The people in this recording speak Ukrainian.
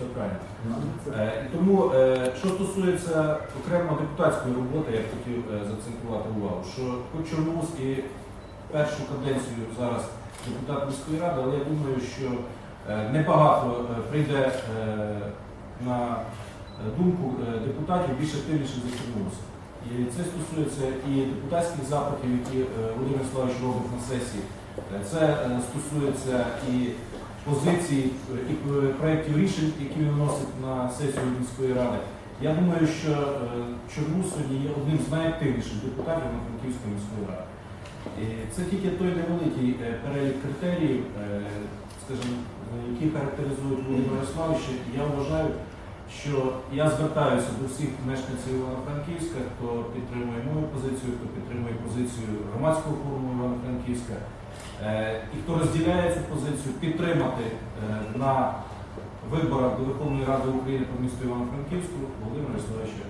Все правильно. Е, Тому, е, що стосується окремо депутатської роботи, я б хотів е, заакцентувати увагу, що хоч Чорноус і першу каденцію зараз депутат міської ради, але я думаю, що е, небагато е, прийде е, на думку е, депутатів більш активніших за Чорноуса. І це стосується і депутатських запитів, які е, Володимир Славович робить на сесії. Е, Це е, стосується і позицій, е, і е, проєктів рішень, які він вносить на сесію міської ради. Я думаю, що е, сьогодні є одним з найактивніших депутатів на Франківської міської ради. Це тільки той невеликий перелік критеріїв, скажімо, які характеризують Володимира Ярославовича. Я вважаю, що я звертаюся до всіх мешканців Івано-Франківська, хто підтримує мою позицію, хто підтримує позицію громадського форуму Івано-Франківська, е, і хто розділяє цю позицію, підтримати е, на виборах до Верховної Ради України по місту Івано-Франківську Володимира Ярославовича.